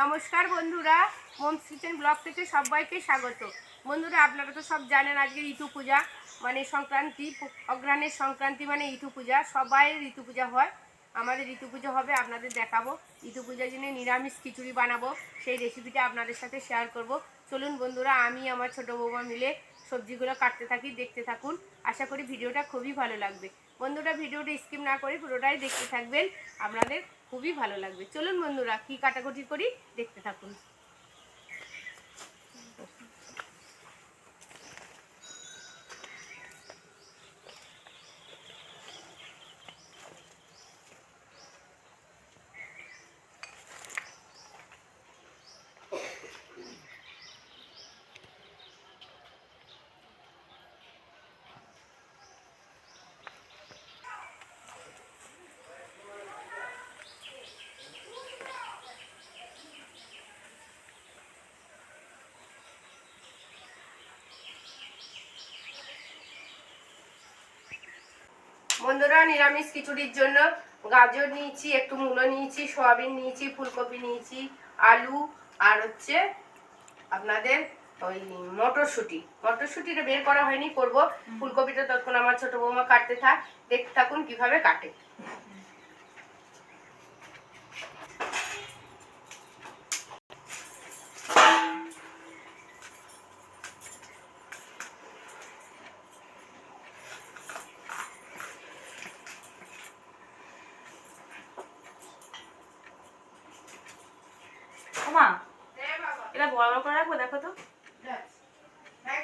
নমস্কার বন্ধুরা moms kitchen blog থেকে সবাইকে স্বাগত। বন্ধুরা, আপনারা তো সব জানেন আজকে ঋতু পূজা মানে সংক্রান্তি অগ্রাণের সংক্রান্তি মানে ঋতু পূজা, সবাই ঋতু পূজা হয়। আমাদের ঋতু পুজো হবে, আপনাদের দেখাবো। ঋতু পূজার জন্য নিরামিষ খিচুড়ি বানাবো, সেই রেসিপিটা আপনাদের সাথে শেয়ার করব। চলুন বন্ধুরা, আমি আমার ছোট বৌমা মিলে সবজিগুলো কাটতে থাকি, দেখতে থাকুন। আশা করি ভিডিওটা খুবই ভালো লাগবে। বন্ধুরা, ভিডিওটা স্কিপ না করে পুরোটাই দেখতে থাকবেন। আপনাদের খুবই ভালো লাগবে। চলুন বন্ধুরা, কী কাটাকুটি করি? দেখতে থাকুন। বন্ধুরা নিরামিষ খিচুড়ির জন্য গাজর নিয়েছি একটু মুলো নিয়েছি সয়াবিন নিয়েছি ফুলকপি নিয়েছি আলু আর হচ্ছে আপনাদের ওই মটরশুঁটি। মটরশুঁটিটা বের করা হয়নি করব। ফুলকপিটা তখন আমার ছোট বৌমা কাটতে থাক দেখতে থাকুন কীভাবে কাটে। বাবা এটা বড় বড় করে রাখব, দেখো তো।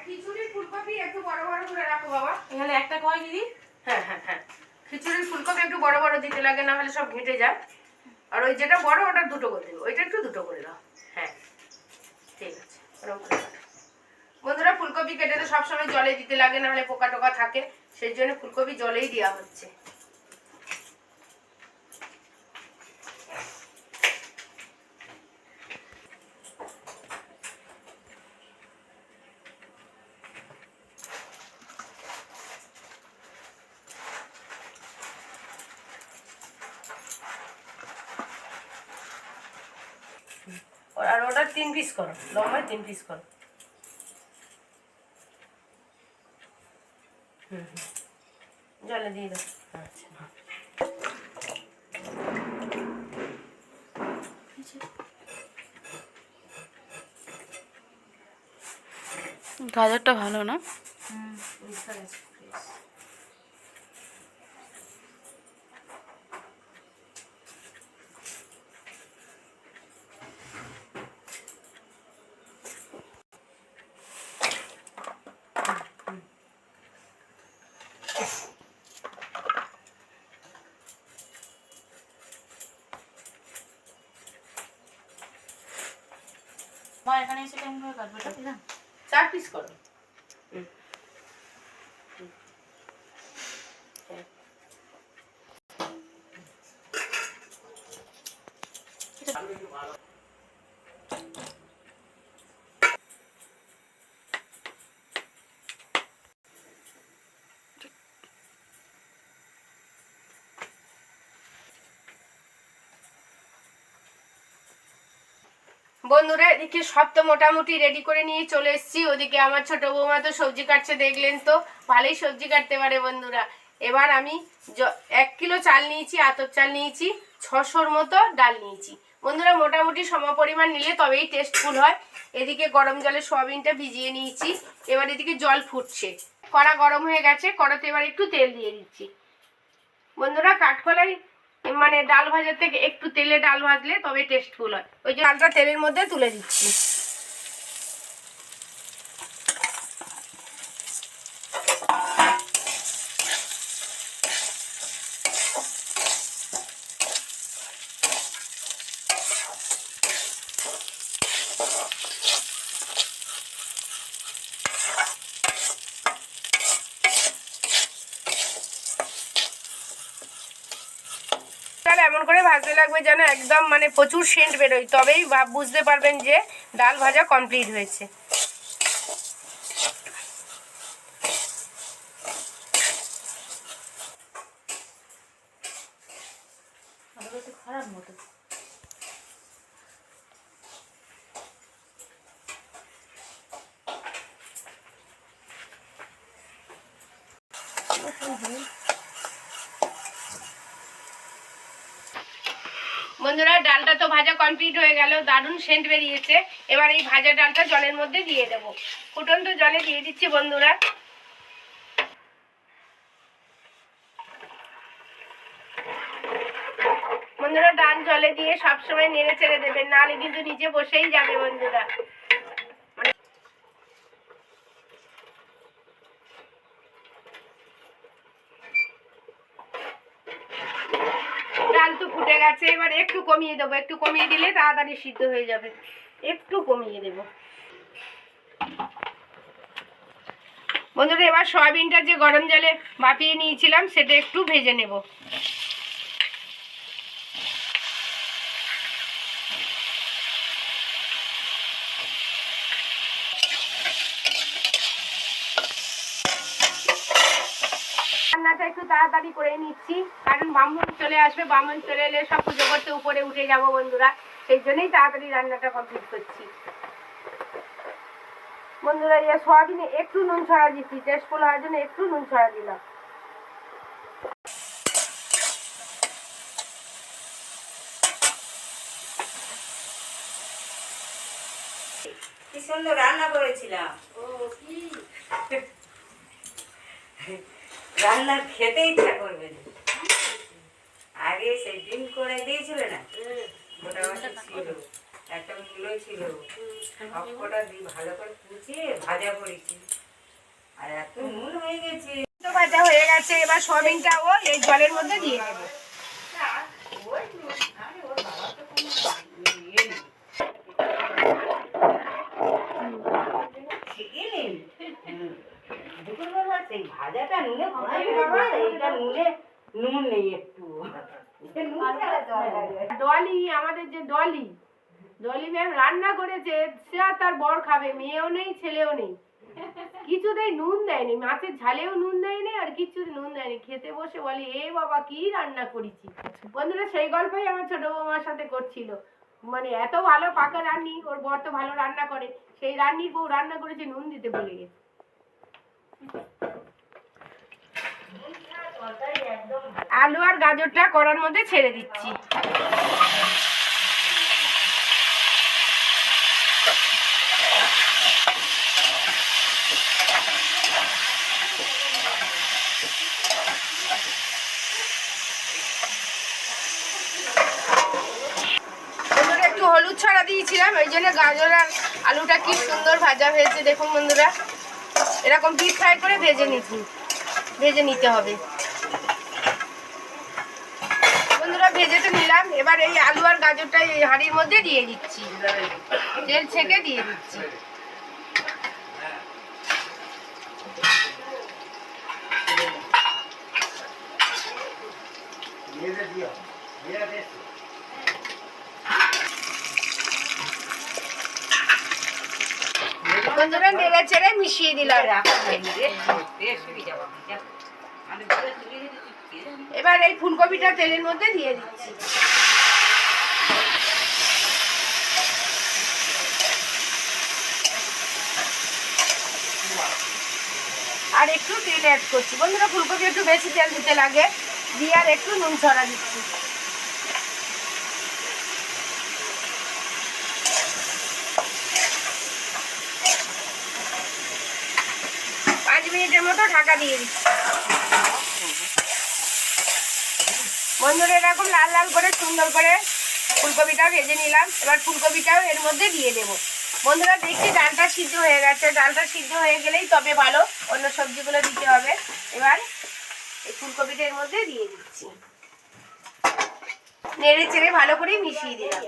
খিচুড়ির ফুলকপি একটু বড় বড় করে রাখো বাবা এখানে একটা কয় দিদি? হ্যাঁ হ্যাঁ হ্যাঁ খিচুড়ির ফুলকপি একটু বড় বড় দিতে লাগে, না হলে সব ঘেঁটে যায়। আর ওই যেটা বড়, ওটা দুটো করে দেবো। ওইটা একটু দুটো করে দাও। হ্যাঁ ঠিক আছে। ওরকম বন্ধুরা, ফুলকপি কেটে তো সবসময় জলে দিতে লাগে, না হলে পোকা টোকা থাকে। সেই জন্য ফুলকপি জলেই দেওয়া হচ্ছে আর ওটা তিন পিস করো লম্বায় তিন পিস করো। জলে দিয়ে দাও। আচ্ছা। গাজরটা ভালো না বুঝতে গেছি, বেশ। মা এখানে এসে কেমন করে কাটবে এটা? চার পিস করো। বন্ধুরা, এদিকে সব তো মোটামুটি রেডি করে নিয়ে চলে এসেছি। ওদিকে আমার ছোট বৌমা তো সবজি কাটছে, দেখলেন তো? ভালোই সবজি কাটতে পারে বন্ধুরা। এবার আমি এক কিলো চাল নিয়েছি আতর চাল নিয়েছি, ছশোর মতো ডাল নিয়েছি। বন্ধুরা, মোটামুটি সমপরিমাণ নিলে তবেই টেস্টফুল হয়। এদিকে গরম জলে সোয়াবিনটা ভিজিয়ে নিয়েছি। এবার এদিকে জল ফুটছে। কড়া গরম হয়ে গেছে, কড়াতে এবার একটু তেল দিয়ে দিচ্ছি। বন্ধুরা, কাঠকলাই মানে ডাল ভাজার থেকে একটু তেলে ডাল ভাজলে তবে টেস্টফুল হয়। ওই যে ডালটা তেলের মধ্যে তুলে দিচ্ছি ডাল এমন করে ভাজতে লাগবে যেন একদম মানে প্রচুর সেন্ট বেরোয়। তবেই বুঝতে পারবেন যে ডাল ভাজা কমপ্লিট হয়েছে। খারাপ মতো বন্ধুরা ডালটা তো ভাজা কমপ্লিট হয়ে গেল, দারুণ সেন্ট বেরিয়েছে। এবার এই ভাজা ডালটা জলের মধ্যে দিয়ে দেব। ফুটন্ত জলে দিয়ে দিচ্ছি বন্ধুরা। বন্ধুরা, ডাল জলে দিয়ে সবসময় নেড়ে ছেড়ে দেবেন, নাহলে কিন্তু নিচে বসেই যাবে বন্ধুরা। ডাল তো ফুটে গেছে, এবার একটু কমিয়ে দেবো, একটু কমিয়ে দিলে তাড়াতাড়ি সিদ্ধ হয়ে যাবে। একটু কমিয়ে দেব। বন্ধুরা, এবার সয়াবিনটা যে গরম জলে বাপিয়ে নিয়েছিলাম, সেটা একটু ভেজে নেব রান্নাটা একটু তাড়াতাড়ি করে নিচ্ছি। কারণ ব্রাহ্মণ চলে আসবে ব্রাহ্মণ চলে এলে সব পুজো করতে উপরে উঠে যাব বন্ধুরা। সেই জন্যই তাড়াতাড়ি রান্নাটা কমপ্লিট করছি। বন্ধুরা এই সয়াবিনে একটু নুন ছড়া দিচ্ছি টেস্ট ফুল হওয়ার জন্য একটু নুন ছড়া দিলাম। কি সুন্দর রান্না করেছিলাম। রান্না খেতে ইচ্ছা করবে না। আগে সেই ডিম করে দিয়েছিল না? মোটামুটি ছিল একটা মূলো ছিল। সবকটা দিয়ে ভালো করে কুচিয়ে ভাজা করেছি। আর এত নুন হয়ে গেছে। তো ভাজা হয়ে গেছে এবার সয়াবিনটাও এই জলের মধ্যে দিয়ে দেবো ওই নুন, আরে ওর বাবা তো কোনো ইয়ে নেই। ঠিকই নেই। হুম। দুপুরবেলা সেই ভাজাটা নুনে ভরাবি এইটা নুনে নুন নেই একটু। এটা। ডলি আমাদের যে ডলি ডলি ম্যাম রান্না করেছে সে আর তার বর খাবে মেয়েও নেই ছেলেও নেই। কিছুতেই নুন দেয়নি মাছের ঝালেও নুন দেয়নি আর কিছু নুন দেয়নি। খেতে বসে বলি এ বাবা কি রান্না করেছি? বন্ধুরা সেই গল্পই আমার ছোট বৌমার সাথে করছিল। মানে এত ভালো পাকা রান্নি ওর বর তো ভালো রান্না করে। সেই রান্নির বউ রান্না করেছে নুন দিতে বলে গেছে। আলু আর গাজরটা কড়ার মধ্যে ছেড়ে দিচ্ছি। একটু হলুদ ছড়া দিয়েছিলাম, ওই জন্য গাজর আর আলুটা কি সুন্দর ভাজা হয়েছে, দেখুন বন্ধুরা। এরকম ডিপ ফ্রাই করে ভেজে নিচ্ছি ভেজে নিতে হবে। বন্ধুরা ভেজে তো নিলাম এবার এই আলু আর গাজরটা এই হাঁড়ির মধ্যে দিয়ে দিচ্ছি তেল ছেঁকে দিয়ে দিচ্ছি বন্ধুরা নেড়ে চেড়ে মিশিয়ে দিলাম রাখা এবার এই ফুলকপিটা তেলের মধ্যে দিয়ে দিচ্ছি। আর একটু তেল অ্যাড করছি। বন্ধুরা, ফুলকপি একটু বেশি তেল দিতে লাগে। দিয়ে আর একটু নুন ছড়া দিচ্ছি। পাঁচ মিনিটের মতো ঢাকা দিয়ে দিচ্ছি। বন্ধুরা এরকম লাল লাল করে, সুন্দর করে ফুলকপিটা ভেজে নিলাম। এবার ফুলকপিটাও এর মধ্যে দিয়ে দেবো। বন্ধুরা, দেখছি ডালটা সিদ্ধ হয়ে গেছে। ডালটা সিদ্ধ হয়ে গেলেই তবে ভালো, অন্য সবজিগুলো দিতে হবে। এবার এই ফুলকপিটা এর মধ্যে দিয়ে দিচ্ছি। নেড়ে চেড়ে ভালো করে মিশিয়ে দিলাম।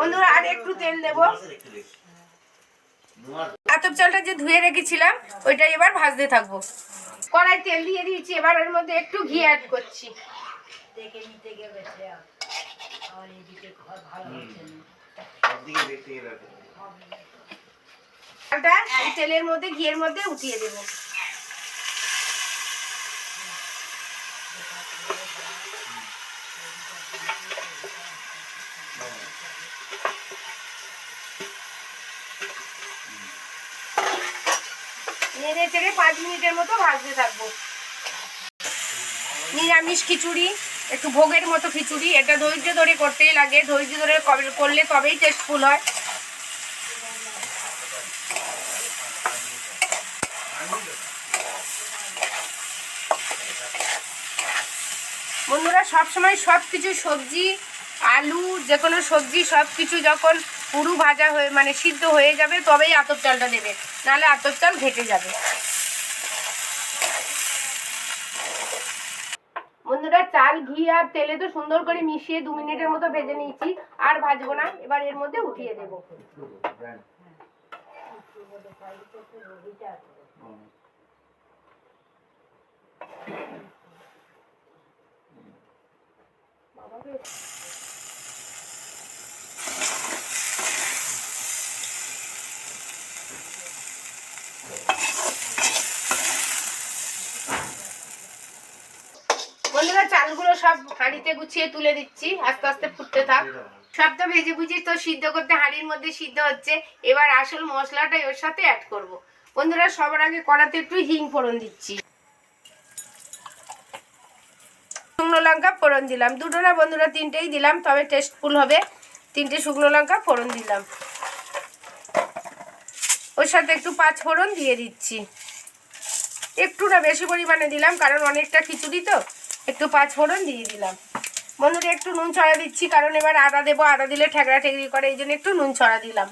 বন্ধুরা, আর একটু তেল দেবো। আতপ চালটা যে ধুয়ে রেখেছিলাম ওইটা এবার ভাজতে থাকব। কড়াই তেল দিয়ে দিয়েছি এবার ওর মধ্যে একটু ঘি অ্যাড করছি। দেখে চালটা এই তেলের মধ্যে ঘিয়ের মধ্যে উঠিয়ে দেবো। নেড়ে চেড়ে পাঁচ মিনিটের মতো ভাজতে থাকব। নিরামিষ খিচুড়ি, একটু ভোগের মতো খিচুড়ি। এটা ধৈর্য ধরে করতেই লাগে। ধৈর্য ধরে করলে তবেই টেস্টফুল হয়। বন্ধুরা, সবসময় সব কিছু সবজি, আলু যে কোনো সবজি সব কিছু যখন পুরু ভাজা হয়ে মানে সিদ্ধ হয়ে যাবে, তবেই আতপ চালটা দেবে। নাহলে আতপ চাল ঘেটে যাবে। বন্ধুরা, চাল, ঘি আর তেলে তো সুন্দর করে মিশিয়ে দু মিনিটের মতো ভেজে নিয়েছি। আর ভাজবো না, এবার এর মধ্যে উঠিয়ে দেবো। বন্ধুরা চালগুলো সব হাঁড়িতে গুছিয়ে তুলে দিচ্ছি। আস্তে আস্তে ফুটতে থাক। সব তো ভেজে বুঝি তো সিদ্ধ করতে হাঁড়ির মধ্যে সিদ্ধ হচ্ছে। এবার আসল মশলাটাই ওর সাথে অ্যাড করব। বন্ধুরা, সবার আগে কড়াতে একটু হিং ফোড়ন দিচ্ছি। শুকনো লঙ্কা ফোড়ন দিলাম। দুটো না বন্ধুরা, তিনটেই দিলাম, তবে টেস্টফুল হবে। তিনটে শুকনো লঙ্কা ফোড়ন দিলাম। ওর সাথে একটু পাঁচ ফোড়ন দিয়ে দিচ্ছি। একটু না বেশি পরিমাণে দিলাম, কারণ অনেকটা খিচুড়ি তো। একটু পাঁচ ফোড়ন দিয়ে দিলাম। বন্ধুরা একটু নুন ছড়া দিচ্ছি, কারণ এবার আদা দেবো, আদা দিলে ঠেকরা ঠেকরি করে, এই জন্য একটু নুন ছড়া দিলাম।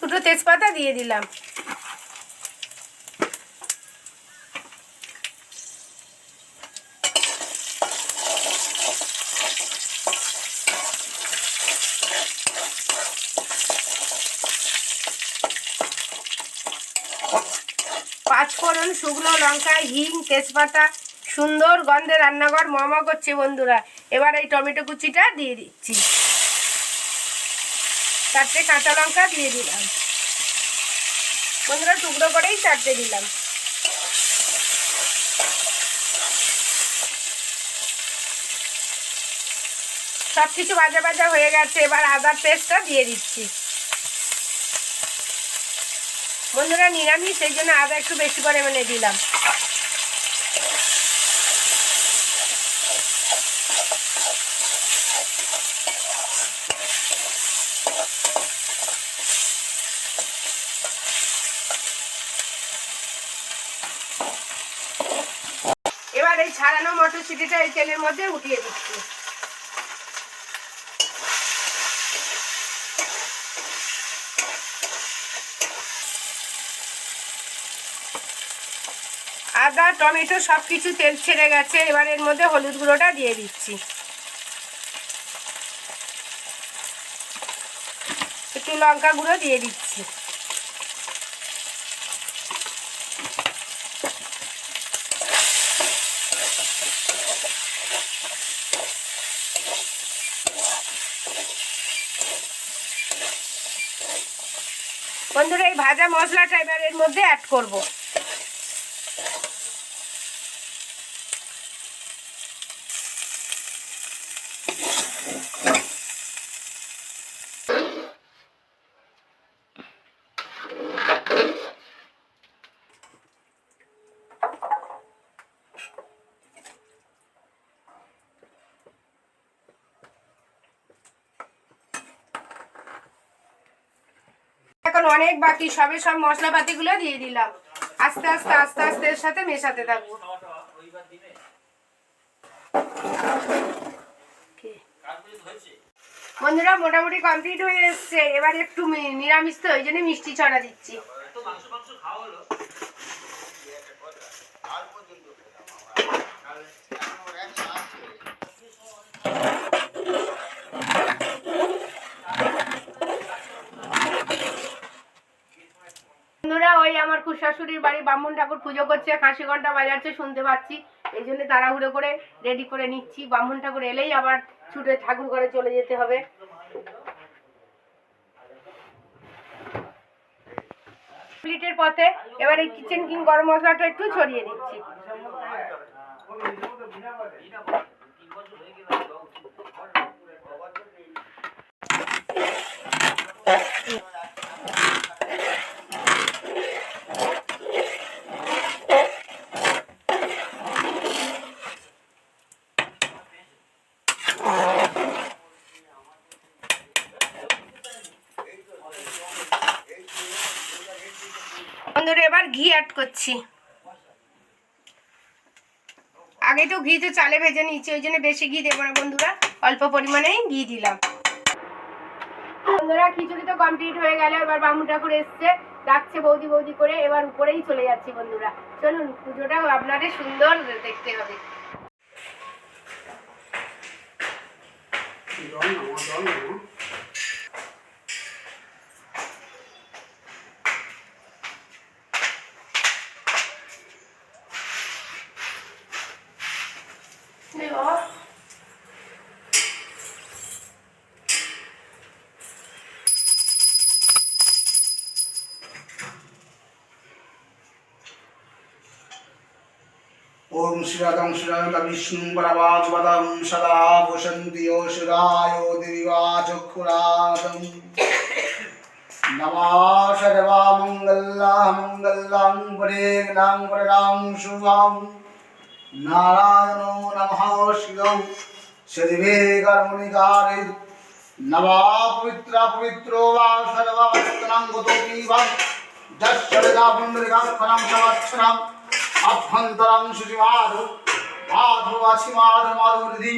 দুটো তেজপাতা দিয়ে দিলাম পাঁচফোড়ন শুকনো লঙ্কা, হিং, তেজপাতা, সুন্দর গন্ধে রান্নাঘর মমা করছে বন্ধুরা। এবার এই টমেটো কুচিটা দিয়ে দিচ্ছি। চারটে কাঁচা লঙ্কা দিয়ে দিলাম। বন্ধুরা, টুকরো করেই চারটে দিলাম। সব কিছু ভাজা ভাজা হয়ে গেছে। এবার আদার পেস্টটা দিয়ে দিচ্ছি। বন্ধুরা নিরামিষ সেই জন্য আদা একটু বেশি পরিমাণে দিলাম। এবার এই ছাড়ানো মটরশুটিটা এই তেলের মধ্যে উঠিয়ে দিচ্ছি আদা টমেটো সব কিছু তেল ছেড়ে গেছে, এবার এর মধ্যে হলুদ গুঁড়োটা দিয়ে দিচ্ছি। একটু লঙ্কা গুঁড়ো দিয়ে দিচ্ছি। বন্ধুরা, এই ভাজা মশলাটা এবার এর মধ্যে অ্যাড করব এখন অনেক বাকি, সবে সব মশলাপাতিগুলো দিয়ে দিলাম। আস্তে আস্তে আস্তে আস্তে এর সাথে মেশাতে থাকব। বন্ধুরা, মোটামুটি কমপ্লিট হয়ে এসছে। এবার একটু নিরামিষ তো, ওই জন্য মিষ্টি ছড়া দিচ্ছি। বন্ধুরা, ওই আমার শাশুড়ির বাড়ি ব্রাহ্মণ ঠাকুর পুজো করছে, খাসি ঘণ্টা বাজাচ্ছে, শুনতে পাচ্ছি। এই জন্য তাড়াহুড়ো করে রেডি করে নিচ্ছি। ব্রাহ্মণ ঠাকুর এলেই আবার ছুটে ঠাকুর ঘরে চলে যেতে হবে। প্লেটের পথে এবার এই কিচেন কিং গরম মশলাটা একটু ছড়িয়ে দিচ্ছি। করছি আগে তো ঘি তো চালে ভেজে নিচ্ছি ওই জন্য বেশি ঘি দেবো না বন্ধুরা, অল্প পরিমাণেই ঘি দিলাম। বন্ধুরা, খিচুড়ি তো কমপ্লিট হয়ে গেল, এবার বামু ঠাকুর এসছে, ডাকছে বৌদি বৌদি করে, এবার উপরেই চলে যাচ্ছি বন্ধুরা। চলুন পুজোটা আপনাদের সুন্দর দেখতে হবে। ॐ श्रीरदं श्रीरद विष्णुं परवाजुपदं सदा भुषन्ति योषिरायो दिवाचक्षुरादम् नमः सर्वामङ्गला मङ्गलां परेग्नां परदां शुभां नारायणो नमः शिवं सदिवे कर्मणिकारे नमः पवित्र पवित्रो वा सर्ववस्तनं गतोऽपि वा అభ్యంతరాంశుచి మాధు మాధు అచి మాధు మాధురిది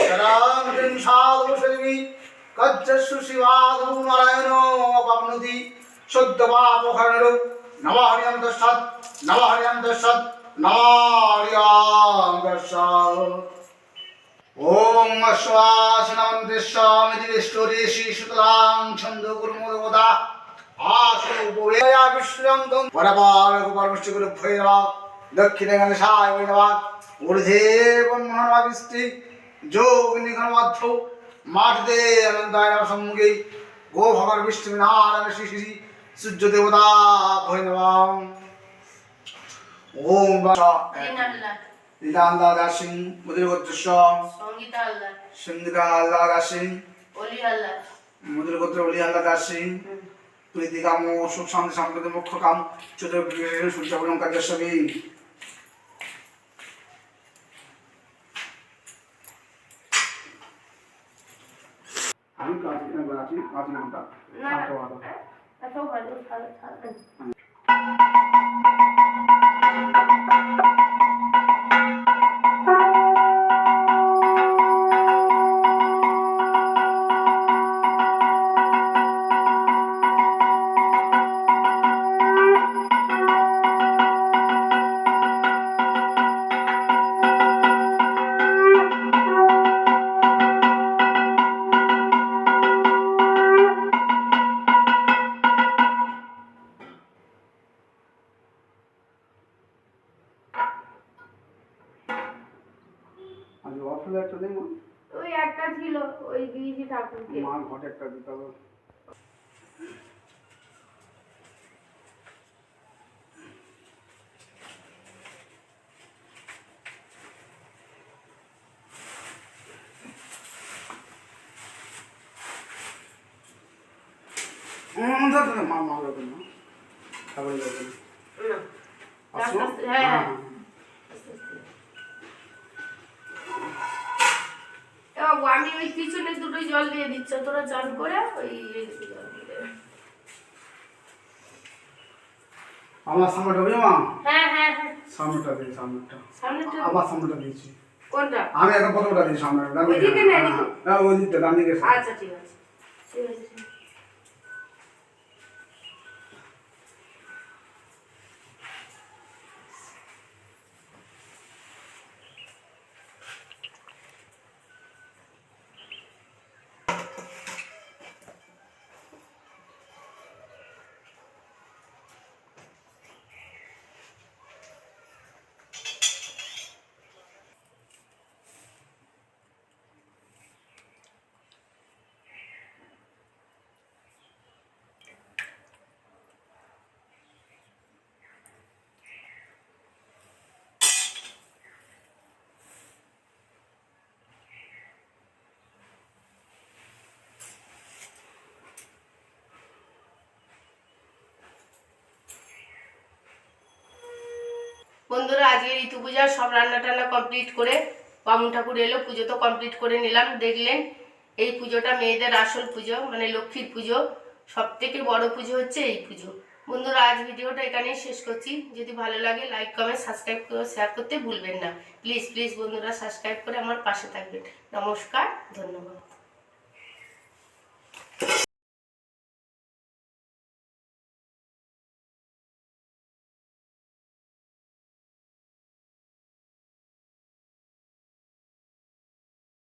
శరాంతిం సాధు శివి కచ్చస్సు శివాధు నారాయణో అపప్నుతి శుద్ధ పాపహరణు నవహరియం దశత్ నవహరియం దశత్ నవార్యాం దశత్ ఓం అశ్వాసనమంతి స్వామితి విష్ణురేషి శుక్లాం ఛందో గురుముదోదా ఆశ్రూపవేయ విశ్రాంతం పరపాలకు పరమశ్రీ గురుభైరవ দক্ষিণে গণেশায় বৈনবাদ ঊর্ধ্বে ব্রহ্মণবা বৃষ্টি যোগ নিঘনবাধ্য মাঠ দে অনন্তায় সম্মুখে গো ভগর বিষ্ণু নারায়ণ শ্রী শ্রী সূর্য দেবতা ভৈনবাম। ওম লীলান্দা দাসিং মুদির গোত্রস্ব সঙ্গীতা আল্লাহ দাসিং মুদির গোত্র অলি আল্লাহ দাসিং প্রীতি কাম সুখ শান্তি সম্পদ মুখ্য কাম চতুর্বিশেষ সূর্যাবলঙ্কার সবই আছি মা না তারপরে আসো। হ্যাঁ, হ্যাঁ। আমি ওই পিছনে দুটো জল দিয়ে দিচ্ছ তোরা চান করে ওই। আমার সামনেটা বুঝো মা হ্যাঁ হ্যাঁ হ্যাঁ সামনেটা দিই সামনেটা সামনেটা আমার সামনেটা দিয়েছি কোনটা আমি একটা প্রথমটা দিই সামনে দিকে। ওইদিকে না, হ্যাঁ ওই দিকটা ডান দিকে আচ্ছা ঠিক আছে ঠিক আছে বন্ধুরা, আজকে ঋতু পূজার সব রান্না টান্না কমপ্লিট করে বামুন ঠাকুর এলো, পুজো তো কমপ্লিট করে নিলাম, দেখলেন এই পুজোটা মেয়েদের আসল পুজো মানে লক্ষ্মীর পুজো। সব থেকে বড় পুজো হচ্ছে এই পুজো। বন্ধুরা, আজ ভিডিওটা এখানেই শেষ করছি। যদি ভালো লাগে লাইক কমেন্ট সাবস্ক্রাইব করে শেয়ার করতে ভুলবেন না। প্লিজ প্লিজ বন্ধুরা সাবস্ক্রাইব করে আমার পাশে থাকবেন। নমস্কার, ধন্যবাদ।